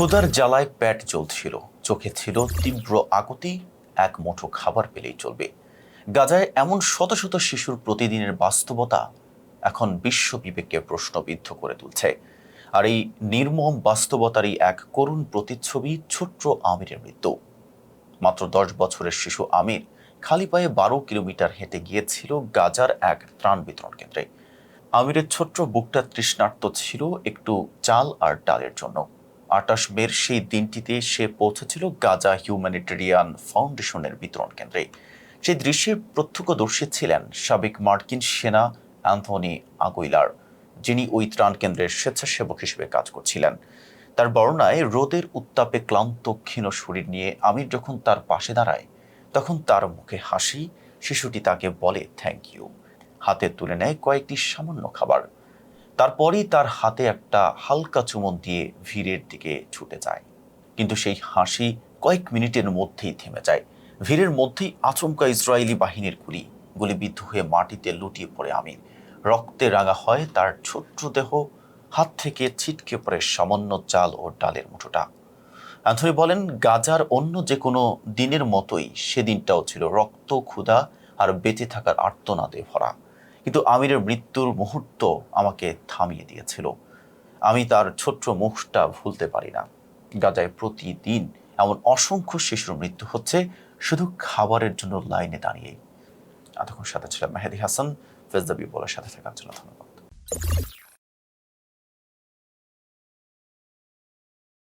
ক্ষুধার জ্বালায় প্যাট জ্বলছিল। চোখে ছিল তীব্র আকুতি, এক মুঠো খাবার পেলেই চলবে। গাজায় এমন শত শত শিশুর প্রতিদিনের বাস্তবতা এখন বিশ্ব বিবেককে প্রশ্নবিদ্ধ করে তুলছে। আর এই নির্মম বাস্তবতারই এক করুণ প্রতিচ্ছবি ছোট্ট আমিরের মৃত্যু। মাত্র দশ বছরের শিশু আমির খালি পায়ে বারো কিলোমিটার হেঁটে গিয়েছিল গাজার এক ত্রাণ বিতরণ কেন্দ্রে। আমিরের ছোট্ট বুকটা তৃষ্ণার্ত ছিল একটু চাল আর ডালের জন্য। আটাশ মের সেই দিনটিতে সে পৌঁছেছিল গাজা হিউম্যানিটেরিয়ান ফাউন্ডেশনের বিতরণ কেন্দ্রে। সেই দৃশ্যের প্রত্যক্ষদর্শী ছিলেন সাবেক মার্কিন সেনা অ্যান্থনি আগুইলার, যিনি ওই ত্রাণ কেন্দ্রের স্বেচ্ছাসেবক হিসেবে কাজ করছিলেন। তার বর্ণায় রোদের উত্তাপে ক্লান্ত, ক্ষীণ শরীর নিয়ে আমির যখন তার পাশে দাঁড়ায়, তখন তার মুখে হাসি, শিশুটি তাকে বলে থ্যাংক ইউ হাতে তুলে নেয় কয়েকটি সামান্য খাবার। তারপরই তার হাতে একটা হালকা চুমন দিয়ে ভিড়ের দিকে ছুটে যায়। কিন্তু সেই হাসি কয়েক মিনিটের মধ্যেই থেমে যায়। ভিড়ের মধ্যেই আচমকা ইসরায়েলি বাহিনীর গুলি, গুলিবিদ্ধ হয়ে মাটিতে লুটিয়ে পড়ে আমির। রক্তে রাঙা হয় তার ছোট্ট দেহ, হাত থেকে ছিটকে পড়ে সামান্য চাল ও ডালের মুঠোটা। অ্যান্থনি বলেন, গাজার অন্য যে কোনো দিনের মতোই সেদিনটাও ছিল রক্ত, ক্ষুধা আর বেঁচে থাকার আর্তনাদে ভরা। কিন্তু আমিরের মৃত্যুর মুহূর্ত আমাকে থামিয়ে দিয়েছিল। আমি তার ছোট্ট মুখটা ভুলতে পারি না। গাজায় প্রতিদিন এমন অসংখ্য শিশুর মৃত্যু হচ্ছে শুধু খাবারের জন্য লাইনে দাঁড়িয়ে এতক্ষণ সাথে ছিলাম মেহেদি হাসান। ফেজদাবি বলার সাথে থাকার জন্য ধন্যবাদ।